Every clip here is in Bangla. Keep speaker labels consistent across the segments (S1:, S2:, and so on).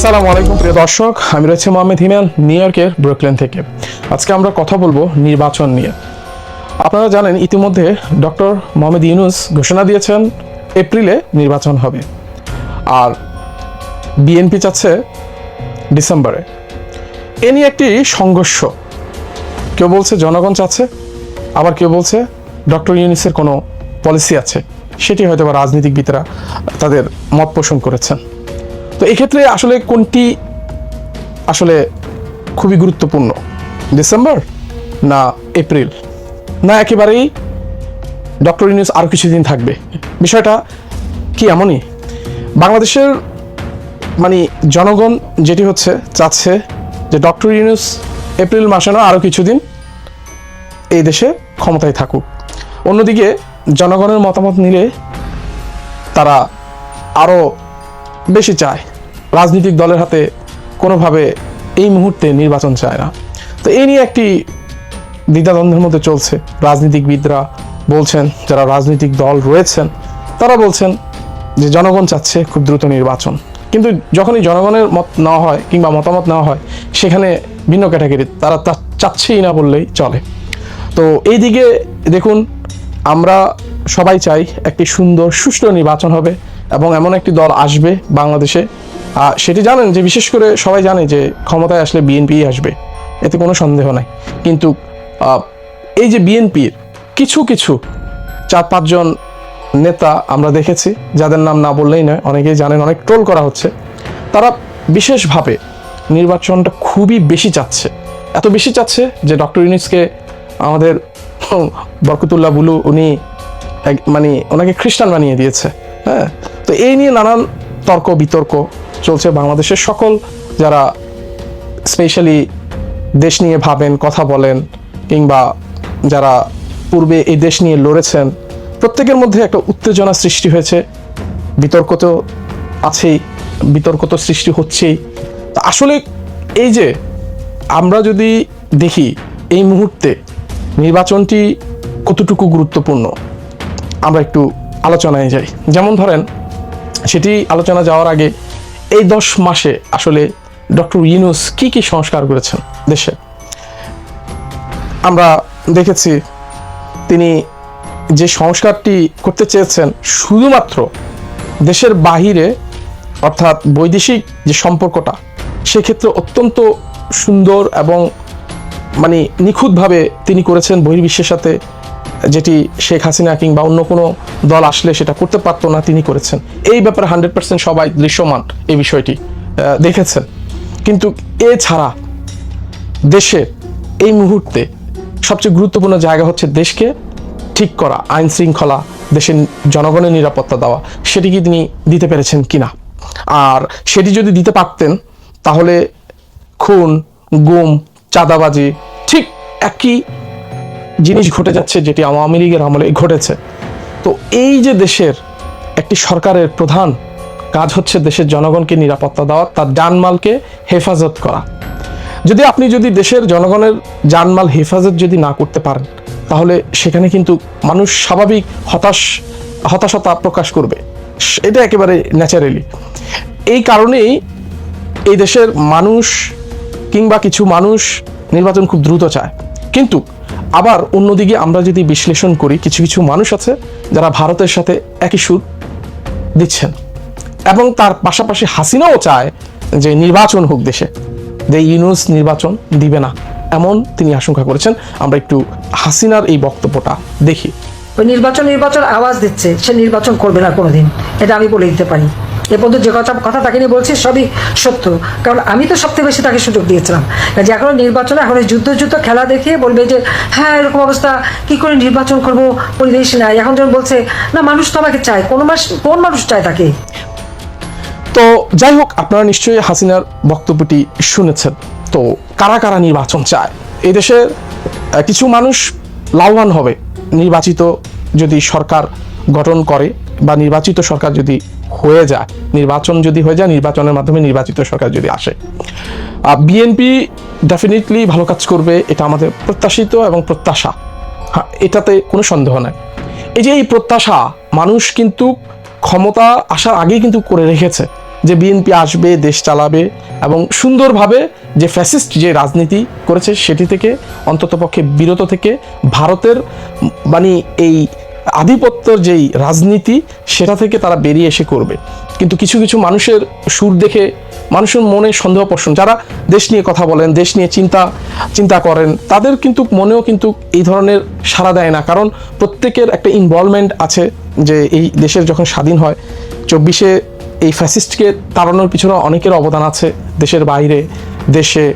S1: আসসালামু আলাইকুম, প্রিয় দর্শক। আমি রয়েছে মোহাম্মদ হিমেল, নিউ ইয়র্কের ব্রুকলেন থেকে। আজকে আমরা কথা বলব নির্বাচন নিয়ে। আপনারা জানেন, ইতিমধ্যে ডক্টর মোহাম্মদ ইউনুস ঘোষণা দিয়েছেন, এপ্রিলে নির্বাচন হবে। আর বিএনপি চাচ্ছে ডিসেম্বরে। এ নিয়ে একটি সংঘর্ষ। কেউ বলছে জনগণ চাচ্ছে, আবার কেউ বলছে ডক্টর ইউনুসের কোনো পলিসি আছে। সেটি হয়তো বা রাজনীতিবিদরা তাদের মত পোষণ করেছেন। তো এক্ষেত্রে আসলে কোনটি আসলে খুবই গুরুত্বপূর্ণ? ডিসেম্বর না এপ্রিল না একেবারেই ডক্টর ইউনুস আরও কিছুদিন থাকবে। বিষয়টা কি এমনই? বাংলাদেশের মানে জনগণ যেটি হচ্ছে, চাচ্ছে যে ডক্টর ইউনুস এপ্রিল মাসে না আরও কিছুদিন এই দেশে ক্ষমতায় থাকুক। অন্যদিকে জনগণের মতামত নিলে তারা আরও বেশি চায়। রাজনৈতিক দলের হাতে কোনোভাবে এই মুহূর্তে নির্বাচন চায় না। তো এই নিয়ে একটি দ্বিধাদ্বন্দ্বের মধ্যে চলছে। রাজনীতিকবিদরা বলছেন, যারা রাজনৈতিক দল রয়েছেন, তারা বলছেন যে জনগণ চাচ্ছে খুব দ্রুত নির্বাচন। কিন্তু যখনই জনগণের মত নেওয়া হয় কিংবা মতামত নেওয়া হয়, সেখানে ভিন্ন ক্যাটাগরি, তারা তা চাচ্ছেই না বললেই চলে। তো এই দিকে দেখুন, আমরা সবাই চাই একটি সুন্দর, সুষ্ঠু নির্বাচন হবে এবং এমন একটি দল আসবে বাংলাদেশে সেটি জানেন যে বিশেষ করে সবাই জানে যে ক্ষমতায় আসলে বিএনপি আসবে, এতে কোনো সন্দেহ নাই। কিন্তু এই যে বিএনপির কিছু কিছু চার পাঁচজন নেতা আমরা দেখেছি, যাদের নাম না বললেই নয়, অনেকেই জানেন, অনেক ট্রোল করা হচ্ছে, তারা বিশেষভাবে নির্বাচনটা খুবই বেশি চাচ্ছে। এত বেশি চাচ্ছে যে ডক্টর ইউনিসকে আমাদের বরকতুল্লাহ বুলু উনি মানে ওনাকে খ্রিস্টান বানিয়ে দিয়েছে হ্যাঁ? তো এই নিয়ে নানান তর্ক, বিতর্ক চলছে বাংলাদেশের সকল যারা স্পেশালি দেশ নিয়ে ভাবেন, কথা বলেন, কিংবা যারা পূর্বে এই দেশ নিয়ে লড়েছেন, প্রত্যেকের মধ্যে একটা উত্তেজনা সৃষ্টি হয়েছে। বিতর্ক তো আছেই, বিতর্ক তো সৃষ্টি হচ্ছেই। তো আসলে এই যে আমরা যদি দেখি এই মুহূর্তে নির্বাচনটি কতটুকু গুরুত্বপূর্ণ, আমরা একটু আলোচনায় যাই। যেমন ধরেন, সেটি আলোচনা যাওয়ার আগে এই দশ মাসে আসলে ডক্টর ইউনুস কি কি সংস্কার করেছেন দেশে? আমরা দেখেছি তিনি যে সংস্কারটি করতে চেয়েছেন শুধুমাত্র দেশের বাহিরে, অর্থাৎ বৈদেশিক যে সম্পর্কটা, সেক্ষেত্রে অত্যন্ত সুন্দর এবং মানে নিখুঁতভাবে তিনি করেছেন বহির্বিশ্বের সাথে যেটি শেখ হাসিনা কিংবা অন্য কোনো দল আসলে সেটা করতে পারতো না, তিনি করেছেন। এই ব্যাপারে হান্ড্রেড পার্সেন্ট সবাই দৃশ্যমান এই বিষয়টি দেখেছেন। কিন্তু এছাড়া দেশের এই মুহূর্তে সবচেয়ে গুরুত্বপূর্ণ জায়গা হচ্ছে দেশকে ঠিক করা, আইন শৃঙ্খলা, দেশের জনগণের নিরাপত্তা দেওয়া, সেটি কি তিনি দিতে পেরেছেন কিনা? আর সেটি যদি দিতে পারতেন, তাহলে খুন, গুম, চাঁদাবাজি ঠিক একই জিনিস ঘটে যাচ্ছে যেটি আওয়ামী লীগের আমলে ঘটেছে। তো এই যে দেশের একটি সরকারের প্রধান কাজ হচ্ছে দেশের জনগণকে নিরাপত্তা দেওয়া, তার জানমালকে হেফাজত করা। যদি আপনি যদি দেশের জনগণের জানমাল হেফাজত যদি না করতে পারেন, তাহলে সেখানে কিন্তু মানুষ স্বাভাবিক হতাশ, হতাশতা প্রকাশ করবে। এটা একেবারে ন্যাচারালি। এই কারণেই এই দেশের মানুষ কিংবা কিছু মানুষ নির্বাচন খুব দ্রুত চায়। কিন্তু আবার অন্যদিকে আমরা যদি বিশ্লেষণ করি, কিছু কিছু মানুষ আছে যারা ভারতের সাথে একই সুদ দিচ্ছেন এবং তার পাশাপাশি হাসিনাও চায় যে নির্বাচন হোক দেশে। যে ইউনুস নির্বাচন দিবে না, এমন তিনি আশঙ্কা করেছেন। আমরা একটু হাসিনার এই বক্তব্যটা দেখি।
S2: নির্বাচন নির্বাচন আওয়াজ দিচ্ছে, সে নির্বাচন করবে না কোনোদিন, এটা আমি বলে দিতে পারি। এ পর্যন্ত যে কথা কথা তাকে নিয়ে বলছি, সবই সত্য। কারণ আমি তো সবথেকে বেশি তাকে সুযোগ দিয়েছিলাম। যে এখন নির্বাচন এখন যুদ্ধ যুদ্ধ খেলা দেখে বলবে যে হ্যাঁ এরকম অবস্থা, কি করে নির্বাচন করব? পরিবেশ নাই। এখন যখন বলছে, না, মানুষ তো আমাকে চায়। কোন মাস কোন মানুষ চায় তাকে?
S1: তো যাই হোক, আপনারা নিশ্চয়ই হাসিনার বক্তব্যটি শুনেছেন। তো কারা কারা নির্বাচন চায়? এই দেশের কিছু মানুষ লাভবান হবে। নির্বাচিত যদি সরকার গঠন করে বা নির্বাচিত সরকার যদি হয়ে যায়, নির্বাচন যদি হয়ে যায়, নির্বাচনের মাধ্যমে নির্বাচিত সরকার যদি আসে। বিএনপি ডেফিনেটলি ভালো কাজ করবে, এটা আমাদের প্রত্যাশিত এবং প্রত্যাশা। হ্যাঁ এটাতে কোনো সন্দেহ নাই। এই যে এই প্রত্যাশা, মানুষ কিন্তু ক্ষমতা আসার আগেই কিন্তু করে রেখেছে যে বিএনপি আসবে, দেশ চালাবে এবং সুন্দরভাবে যে ফ্যাসিস্ট যে রাজনীতি করেছে, সেটি থেকে অন্ততপক্ষে বিরত থেকে ভারতের মানে এই আধিপত্যর যেই রাজনীতি, সেটা থেকে তারা বেরিয়ে এসে করবে। কিন্তু কিছু কিছু মানুষের সুর দেখে, মানুষের মনে সন্দেহ পোষণ। যারা দেশ নিয়ে কথা বলেন, দেশ নিয়ে চিন্তা চিন্তা করেন, তাদের কিন্তু মনেও কিন্তু এই ধরনের সাড়া দেয় না। কারণ প্রত্যেকের একটা ইনভলভমেন্ট আছে যে এই দেশের যখন স্বাধীন হয়, চব্বিশে এই ফ্যাসিস্টকে তাড়ানোর পিছনে অনেকের অবদান আছে দেশের বাইরে, দেশে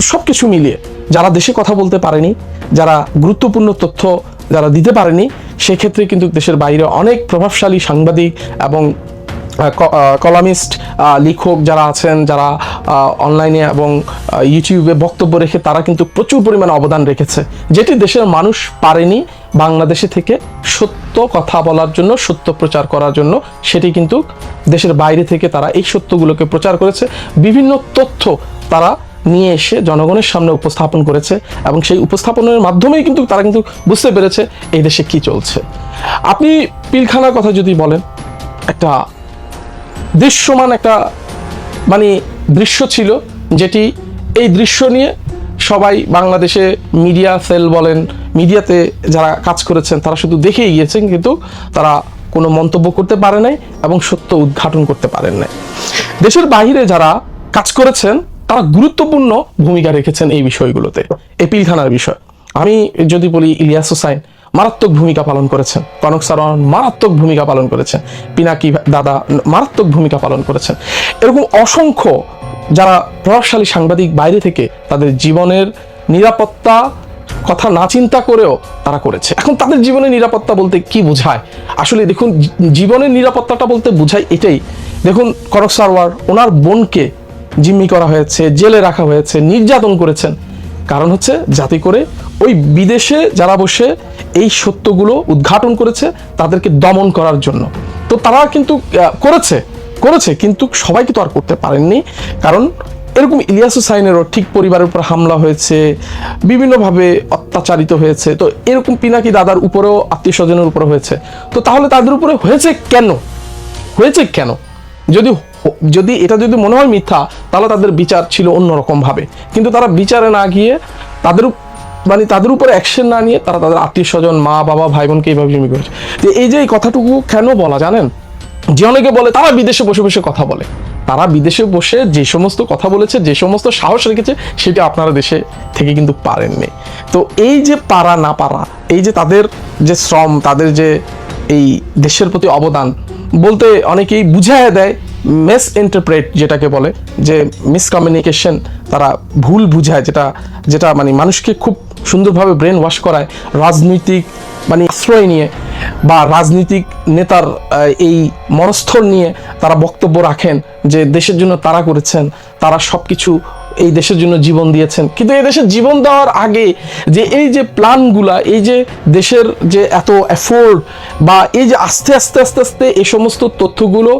S1: সব কিছু মিলিয়ে। যারা দেশে কথা বলতে পারেনি, যারা গুরুত্বপূর্ণ তথ্য যারা দিতে পারেনি সেক্ষেত্রে কিন্তু দেশের বাইরে অনেক প্রভাবশালী সাংবাদিক এবং কলামিস্ট লেখক যারা আছেন, যারা অনলাইনে এবং ইউটিউবে বক্তব্য রেখে তারা কিন্তু প্রচুর পরিমাণে অবদান রেখেছে। যেটি দেশের মানুষ পারেনি বাংলাদেশে থেকে সত্য কথা বলার জন্য, সত্য প্রচার করার জন্য। সেটি কিন্তু দেশের বাইরে থেকে তারা এই সত্যগুলোকে প্রচার করেছে। বিভিন্ন তথ্য তারা নিয়ে এসে জনগণের সামনে উপস্থাপন করেছে এবং সেই উপস্থাপনের মাধ্যমেই কিন্তু তারা কিন্তু বুঝতে পেরেছে এই দেশে কি চলছে। আপনি পিলখানার কথা যদি বলেন, একটা দৃশ্যমান একটা মানে দৃশ্য ছিল যেটি এই দৃশ্য নিয়ে সবাই বাংলাদেশে মিডিয়া সেল বলেন, মিডিয়াতে যারা কাজ করেছেন তারা শুধু দেখেই গিয়েছেন কিন্তু তারা কোনো মন্তব্য করতে পারে নাই এবং সত্য উদ্ঘাটন করতে পারেন নাই। দেশের বাইরে যারা কাজ করেছেন তারা গুরুত্বপূর্ণ ভূমিকা রেখেছেন এই বিষয়গুলোতে। এই পিলখানার বিষয়। আমি যদি বলি ইলিয়াস হোসাইন মারাত্মক ভূমিকা পালন করেছেন। কনক সারওয়ান মারাত্মক ভূমিকা পালন করেছেন। পিনাকি দাদা মারাত্মক ভূমিকা পালন করেছেন। এরকম অসংখ্য যারা প্রভাবশালী সাংবাদিক বাইরে থেকে তাদের জীবনের নিরাপত্তা কথা না চিন্তা করেও তারা করেছে। এখন তাদের জীবনের নিরাপত্তা বলতে কি বোঝায়? আসলে দেখুন, জীবনের নিরাপত্তাটা বলতে বোঝায় এটাই। দেখুন, কনক সারওয়ার ওনার বোনকে জিম্মি করা হয়েছে, জেলে রাখা হয়েছে, নির্যাতন করেছেন। কারণ হচ্ছে যাতে করে ওই বিদেশে যারা বসে এই সত্যগুলো উদ্ঘাটন করেছে, তাদেরকে দমন করার জন্য। তো তারা কিন্তু করেছে করেছে, কিন্তু সবাই কিন্তু আর করতে পারেননি। কারণ এরকম ইলিয়াস হুসাইনেরও ঠিক পরিবারের উপর হামলা হয়েছে, বিভিন্নভাবে অত্যাচারিত হয়েছে। তো এরকম পিনাকি দাদার উপরেও আত্মীয় স্বজনের উপরে হয়েছে। তো তাহলে তাদের উপরে হয়েছে কেন? হয়েছে কেন? যদি যদি এটা যদি মনে হয় মিথ্যা, তাহলে তাদের বিচার ছিল অন্যরকম ভাবে কিন্তু তারা বিচারে না গিয়ে তাদের মানে তাদের উপরে অ্যাকশন না নিয়ে তারা তাদের আত্মীয় স্বজন মা, বাবা ভাই বোনকে এইভাবে জিম্মি করেছে। তো এই যে এই কথাটুকু কেন বলা, জানেন? যে অনেকে বলে, তারা বিদেশে বসে বসে কথা বলে। তারা বিদেশে বসে যে সমস্ত কথা বলেছে, যে সমস্ত সাহস রেখেছে, সেটা আপনারা দেশে থেকে কিন্তু পারেননি। তো এই যে পারা, না পারা, এই যে তাদের যে শ্রম, তাদের যে এই দেশের প্রতি অবদান বলতে অনেকেই বুঝায় দেয় মিস ইন্টারপ্রেট যেটাকে বলে, যে মিসকমিউনিকেশন তারা ভুল বুঝায়, যেটা যেটা মানে মানুষকে খুব সুন্দরভাবে ব্রেন ওয়াশ করায়, রাজনৈতিক মানে আশ্রয় নিয়ে বা রাজনৈতিক নেতার এই মনস্থল নিয়ে তারা বক্তব্য রাখেন যে দেশের জন্য তারা করেছেন, তারা সব কিছু এই দেশের জন্য জীবন দিয়েছেন। কিন্তু এই দেশের জীবন দেওয়ার আগে যে এই যে প্ল্যানগুলা, এই যে দেশের যে এত এফোর্ড বা এই যে আস্তে আস্তে আস্তে আস্তে এই সমস্ত তথ্যগুলো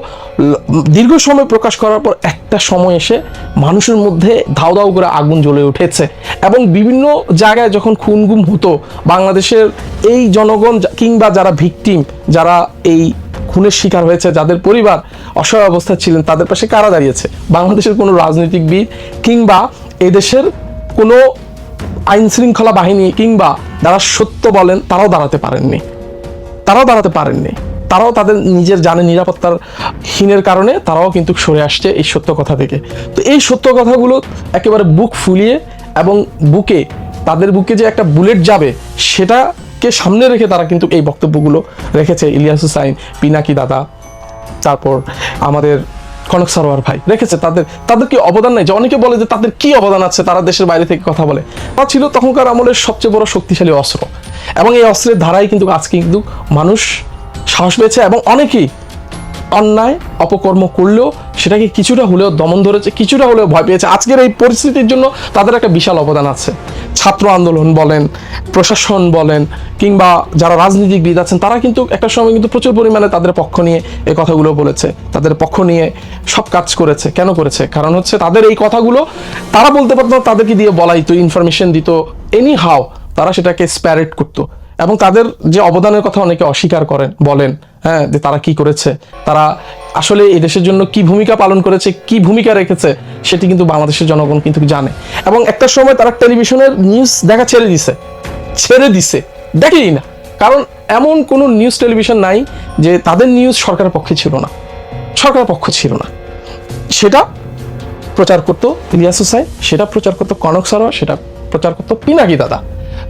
S1: দীর্ঘ সময় প্রকাশ করার পর একটা সময় এসে মানুষের মধ্যে ধাউ ধাউ করে আগুন জ্বলে উঠেছে। এবং বিভিন্ন জায়গায় যখন খুনগুম হতো, বাংলাদেশের এই জনগণ কিংবা যারা ভিকটিম যারা এই খুনের শিকার হয়েছে, যাদের পরিবার অসহায় অবস্থায় ছিলেন, তাদের পাশে কারা দাঁড়িয়েছে? বাংলাদেশের কোনো রাজনৈতিকবিদ কিংবা এদেশের কোনো আইন শৃঙ্খলা বাহিনী কিংবা যারা সত্য বলেন, তারাও দাঁড়াতে পারেননি। তারাও দাঁড়াতে পারেননি। তারাও তাদের নিজের জানে নিরাপত্তার হীনের কারণে তারাও কিন্তু সরে আসছে এই সত্য কথা থেকে। তো এই সত্য কথাগুলো একেবারে বুক ফুলিয়ে এবং বুকে, তাদের বুকে যে একটা বুলেট যাবে সেটাকে সামনে রেখে তারা কিন্তু এই বক্তব্যগুলো রেখেছে। ইলিয়াস হুসাইন, পিনাকি দাদা, তারপর আমাদের কনক সারোয়ার ভাই রেখেছে। তাদের তাদের কি অবদান নাই? যে অনেকে বলে যে তাদের কি অবদান আছে, তারা দেশের বাইরে থেকে কথা বলে। তা ছিল তখনকার আমলের সবচেয়ে বড় শক্তিশালী অস্ত্র। এবং এই অস্ত্রের ধারাই কিন্তু আজকে কিন্তু মানুষ সাহস পেয়েছে এবং অনেকেই অন্যায়, অপকর্ম করলেও সেটাকে কিছুটা হলেও দমন ধরেছে, কিছুটা হলেও ভয় পেয়েছে। আজকের এই পরিস্থিতির জন্য তাদের একটা বিশাল অবদান আছে। ছাত্র আন্দোলন বলেন, প্রশাসন বলেন, কিংবা যারা রাজনীতিবিদ আছেন, তারা কিন্তু একটা সময় কিন্তু প্রচুর পরিমাণে তাদের পক্ষ নিয়ে এই কথাগুলো বলেছে। তাদের পক্ষ নিয়ে সব কাজ করেছে। কেন করেছে? কারণ হচ্ছে তাদের এই কথাগুলো তারা বলতে পারতো তাদেরকে দিয়ে বলাই, তো ইনফরমেশন দিত। এনি হাও তারা সেটাকে স্প্যারেট করতো। এবং তাদের যে অবদানের কথা অনেকে অস্বীকার করেন, বলেন হ্যাঁ যে তারা কি করেছে, তারা আসলে এই দেশের জন্য কি ভূমিকা পালন করেছে, কি ভূমিকা রেখেছে, সেটি কিন্তু বাংলাদেশের জনগণ কিন্তু জানে। এবং একটা সময় তারা টেলিভিশনের নিউজ দেখা ছেড়ে দিছে ছেড়ে দিছে, দেখেই না। কারণ এমন কোনো নিউজ টেলিভিশন নাই যে তাদের নিউজ সরকারের পক্ষে ছিল না, সরকারের পক্ষ ছিল না। সেটা প্রচার করতো ইলিয়াস হুসাইন সেটা প্রচার করতো কনক সারোয়া সেটা প্রচার করতো পিনাকি দাদা।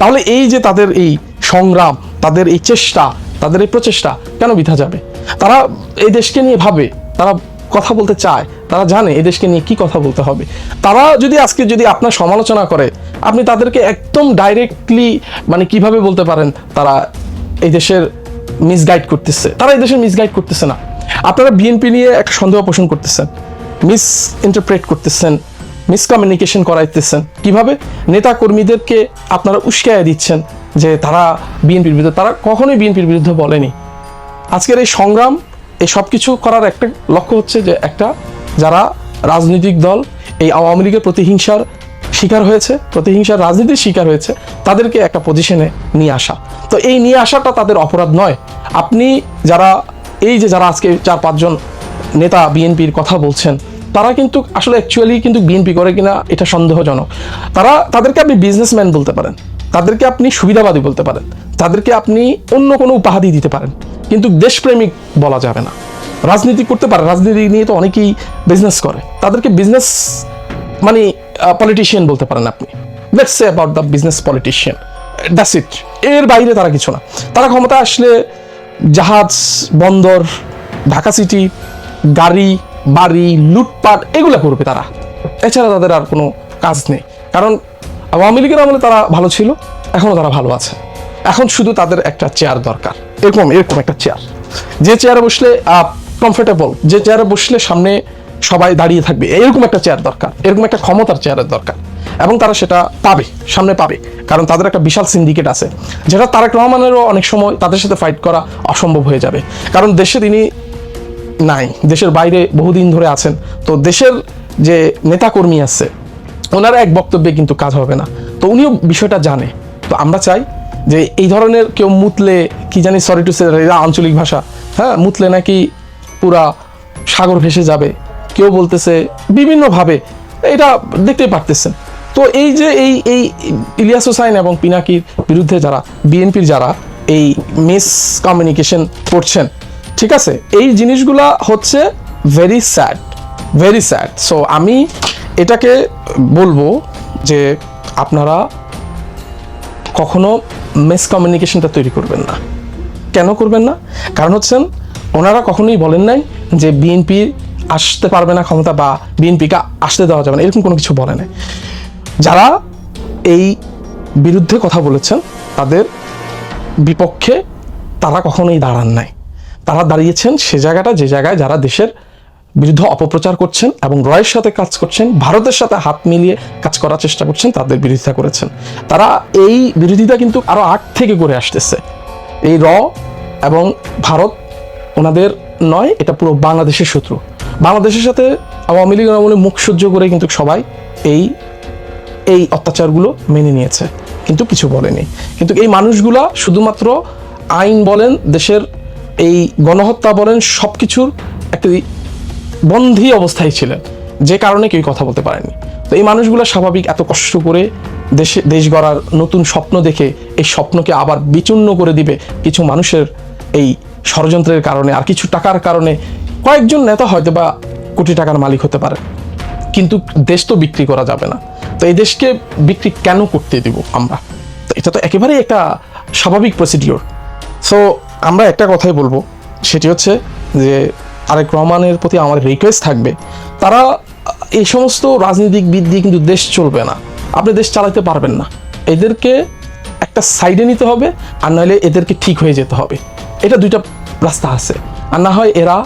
S1: তাহলে এই যে তাদের এই সংগ্রাম, তাদের এই চেষ্টা, তাদের এই প্রচেষ্টা কেন বৃথা যাবে? তারা এই দেশকে নিয়ে ভাবে, তারা কথা বলতে চায়, তারা জানে এই দেশকে নিয়ে কি কথা বলতে হবে। তারা যদি আজকে যদি আপনার সমালোচনা করে, আপনি তাদেরকে একদম ডাইরেক্টলি মানে কীভাবে বলতে পারেন, তারা এই দেশের মিসগাইড করতেছে। তারা এই দেশের মিসগাইড করতেছে না। আপনারা বিএনপি নিয়ে একটা সন্দেহ পোষণ করতেছেন মিস ইন্টারপ্রেট করতেছেন মিসকমিউনিকেশন করাইতেছেন। কীভাবে? নেতা কর্মীদেরকে আপনারা উস্কাইয়া দিচ্ছেন যে তারা বিএনপির বিরুদ্ধে, তারা কখনোই বিএনপির বিরুদ্ধে বলেনি। আজকের এই সংগ্রাম, এই সব কিছু করার একটা লক্ষ্য হচ্ছে যে একটা, যারা রাজনৈতিক দল, এই আওয়ামী লীগের প্রতিহিংসার শিকার হয়েছে, প্রতিহিংসার রাজনীতির শিকার হয়েছে, তাদেরকে একটা পজিশনে নিয়ে আসা। তো এই নিয়ে আসাটা তাদের অপরাধ নয়। আপনি যারা, এই যে যারা আজকে চার পাঁচজন নেতা বিএনপির কথা বলছেন তারা কিন্তু আসলে অ্যাকচুয়ালি কিন্তু বিএনপি করে কিনা এটা সন্দেহজনক। তারা, তাদেরকে আপনি বিজনেসম্যান বলতে পারেন, তাদেরকে আপনি সুবিধাবাদী বলতে পারেন, তাদেরকে আপনি অন্য কোনো উপাধি দিতে পারেন, কিন্তু দেশপ্রেমিক বলা যাবে না। রাজনীতি করতে পারে, রাজনীতি নিয়ে তো অনেকেই বিজনেস করে। তাদেরকে বিজনেস মানে পলিটিশিয়ান বলতে পারেন আপনি। Let's say about the business politician that's it এর বাইরে তারা কিছু না। তারা ক্ষমতা আসলে জাহাজ, বন্দর, ঢাকা সিটি গাড়ি বাড়ি, লুটপাট, এগুলো করবে তারা। এছাড়া তাদের আর কোনো কাজ নেই। কারণ আওয়ামী লীগের আমলে তারা ভালো ছিল এখনও তারা ভালো আছে। এখন শুধু তাদের একটা চেয়ার দরকার। এরকম এরকম একটা চেয়ার যে চেয়ারে বসলে কমফোর্টেবল যে চেয়ারে বসলে সামনে সবাই দাঁড়িয়ে থাকবে। এরকম একটা চেয়ার দরকার। এরকম একটা ক্ষমতার চেয়ারের দরকার। এবং তারা সেটা পাবে, সামনে পাবে। কারণ তাদের একটা বিশাল সিন্ডিকেট আছে। যেটা তারেক রহমানেরও অনেক সময় তাদের সাথে ফাইট করা অসম্ভব হয়ে যাবে। কারণ দেশে তিনি নাই। দেশের বাইরে বহুদিন ধরে আছেন। তো দেশের যে নেতাকর্মী আছে, ওনার এক বক্তব্যে কিন্তু কাজ হবে না। তো উনিও বিষয়টা জানে। তো আমরা চাই যে এই ধরনের কেউ মুতলে, কি জানি সরি টু সে আঞ্চলিক ভাষা। হ্যাঁ মুতলে নাকি পুরা সাগর ভেসে যাবে। কেউ বলতেছে বিভিন্নভাবে। এটা দেখতেই পারতেছেন। তো এই যে এই এই ইলিয়াস হোসাইন এবং পিনাকির বিরুদ্ধে যারা, বিএনপির যারা এই মিস কমিউনিকেশন করছেন ঠিক আছে? এই জিনিসগুলা হচ্ছে very sad very sad so আমি এটাকে বলব যে আপনারা কখনো মিসকমিউনিকেশনটা তৈরি করবেন না। কেন করবেন না? কারণ হচ্ছেন, ওনারা কখনোই বলেন নাই যে বিএনপি আসতে পারবে না ক্ষমতা বা বিএনপিকে আসতে দেওয়া যাবে না, এরকম কোনো কিছু বলে নাই। যারা এই বিরুদ্ধে কথা বলেছেন, তাদের বিপক্ষে তারা কখনোই দাঁড়ান নাই। তারা দাঁড়িয়েছেন সে জায়গাটা, যে জায়গায় যারা দেশের বিরুদ্ধে অপপ্রচার করছেন এবং রয়ের সাথে কাজ করছেন, ভারতের সাথে হাত মিলিয়ে কাজ করার চেষ্টা করছেন, তাদের বিরোধিতা করেছেন। তারা এই বিরোধিতা কিন্তু আরও আগ থেকে করে আসতেছে। এই র এবং ভারত ওনাদের নয়, এটা পুরো বাংলাদেশের শত্রু। বাংলাদেশের সাথে আওয়ামী লীগ আমলে মুখ সহ্য করে কিন্তু সবাই এই এই অত্যাচারগুলো মেনে নিয়েছে। কিন্তু কিছু বলেনি। কিন্তু এই মানুষগুলা শুধুমাত্র আইন বলেন দেশের এই গণহত্যা বলেন সব কিছুর একটি বন্ধী অবস্থায় ছিলেন। যে কারণে কেউ কথা বলতে পারেনি। তো এই মানুষগুলো স্বাভাবিক এত কষ্ট করে দেশে, দেশ গড়ার নতুন স্বপ্ন দেখে এই স্বপ্নকে আবার বিচূর্ণ করে দিবে কিছু মানুষের এই ষড়যন্ত্রের কারণে আর কিছু টাকার কারণে কয়েকজন নেতা হয়তো বা কোটি টাকার মালিক হতে পারে। কিন্তু দেশ তো বিক্রি করা যাবে না। তো এই দেশকে বিক্রি কেন করতে দিব আমরা? তো এটা তো একেবারেই একটা স্বাভাবিক প্রসিডিওর সো আমরা একটা কথাই বলব, সেটি হচ্ছে যে আরেক রহমানের প্রতি আমার রিকোয়েস্ট থাকবে, তারা এই সমস্ত রাজনৈতিকবিদ দিয়ে কিন্তু দেশ চলবে না, আপনি দেশ চালাতে পারবেন না, এদেরকে একটা সাইডে নিতে হবে, আর নাহলে এদেরকে ঠিক হয়ে যেতে হবে, এটা দুইটা রাস্তা আছে, আর না হয় এরা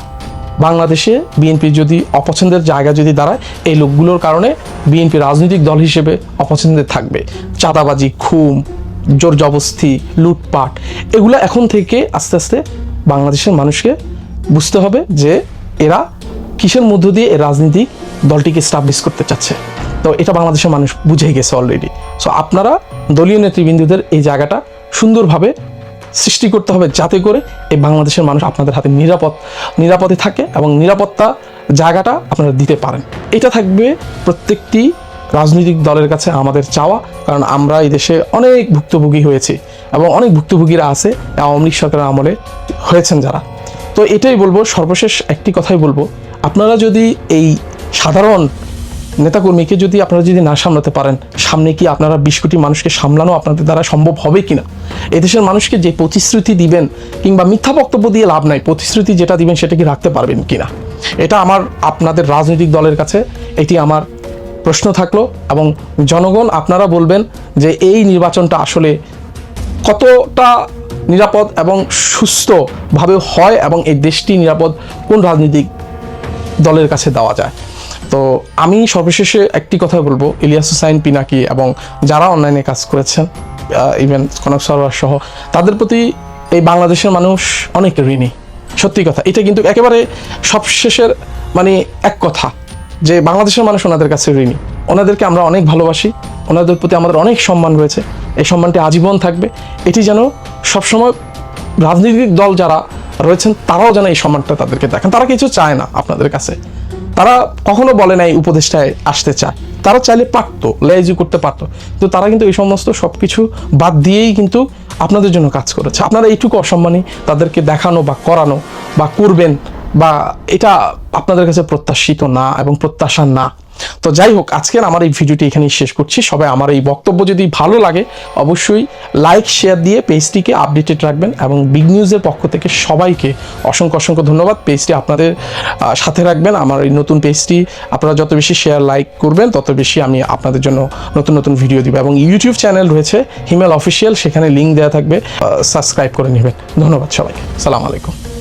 S1: বাংলাদেশে বিএনপি যদি অপছন্দের জায়গা যদি দাঁড়ায়, এই লোকগুলোর কারণে বিএনপি রাজনৈতিক দল হিসেবে অপছন্দের থাকবে, চাঁদাবাজি খুম জোর জবস্তি লুটপাট, এগুলো এখন থেকে আস্তে আস্তে বাংলাদেশের মানুষকে বুঝতে হবে যে এরা কিসের মধ্য দিয়ে এই রাজনীতিক দলটিকে স্টাবলিশ করতে চাচ্ছে। তো এটা বাংলাদেশের মানুষ বুঝে গেছে অলরেডি সো আপনারা দলীয় নেতৃবৃন্দদের এই জায়গাটা সুন্দরভাবে সৃষ্টি করতে হবে যাতে করে এই বাংলাদেশের মানুষ আপনাদের হাতে নিরাপদ, নিরাপদে থাকে এবং নিরাপত্তা জায়গাটা আপনারা দিতে পারেন। এটা থাকবে প্রত্যেকটি রাজনৈতিক দলের কাছে আমাদের চাওয়া, কারণ আমরা এই দেশে অনেক ভুক্তভোগী হয়েছি এবং অনেক ভুক্তভোগীরা আছে আওয়ামী লীগ সরকারের আমলে হয়েছেন যারা। তো এটাই বলব, সর্বশেষ একটি কথাই বলব, আপনারা যদি এই সাধারণ নেতাকর্মীকে যদি আপনারা যদি না সামলাতে পারেন, সামনে কি আপনারা বিশ কোটি মানুষকে সামলানো আপনাদের দ্বারা সম্ভব হবে কিনা? এদেশের মানুষকে যে প্রতিশ্রুতি দিবেন কিংবা মিথ্যা বক্তব্য দিয়ে লাভ নাই, প্রতিশ্রুতি যেটা দিবেন সেটা কি রাখতে পারবেন কিনা? এটা আমার আপনাদের রাজনৈতিক দলের কাছে, এটি আমার প্রশ্ন থাকল এবং জনগণ, আপনারা বলবেন যে এই নির্বাচনটা আসলে কতটা নিরাপদ এবং সুস্থভাবে হয় এবং এই দেশটি নিরাপদ কোন রাজনৈতিক দলের কাছে দেওয়া যায়। তো আমি সর্বশেষে একটি কথা বলব, ইলিয়াস হুসাইন পিনাকি এবং যারা অনলাইনে কাজ করেছেন ইভেন কনক সরোয়ার সহ, তাদের প্রতি এই বাংলাদেশের মানুষ অনেক ঋণী। সত্যি কথা, এটা কিন্তু একেবারে সবশেষের মানে এক কথা। যে বাংলাদেশের মানুষ ওনাদের কাছে ঋণী। ওনাদেরকে আমরা অনেক ভালোবাসি, ওনাদের প্রতি আমাদের অনেক সম্মান রয়েছে। এই সম্মানটি আজীবন থাকবে। এটি যেন সবসময় রাজনৈতিক দল যারা রয়েছেন, তারাও যেন এই সম্মানটা তাদেরকে দেখেন। তারা কিছু চায় না আপনাদের কাছে। তারা কখনো বলে না এই উপদেশটায় আসতে চায়। তারা চাইলে পারতো, লেজি করতে পারতো। কিন্তু তারা কিন্তু এই সমস্ত সব কিছু বাদ দিয়েই কিন্তু আপনাদের জন্য কাজ করেছে। আপনারা এইটুকু অসম্মানী তাদেরকে দেখানো বা করানো বা করবেন বা এটা আপনাদের কাছে প্রত্যাশিত না এবং প্রত্যাশা না। তো যাই হোক, আজকের আমার এই ভিডিওটি এখানেই শেষ করছি। সবাই আমার এই বক্তব্য যদি ভালো লাগে, অবশ্যই লাইক, শেয়ার দিয়ে পেজটিকে আপডেটেড রাখবেন এবং বিগ নিউজের পক্ষ থেকে সবাইকে অসংখ্য অসংখ্য ধন্যবাদ। পেজটি আপনাদের সাথে রাখবেন। আমার এই নতুন পেজটি আপনারা যত বেশি শেয়ার, লাইক করবেন, তত বেশি আমি আপনাদের জন্য নতুন নতুন ভিডিও দিব। এবং ইউটিউব চ্যানেল রয়েছে হিমেল অফিসিয়াল, সেখানে লিঙ্ক দেওয়া থাকবে। সাবস্ক্রাইব করে নেবেন। ধন্যবাদ সবাইকে। সালাম আলাইকুম।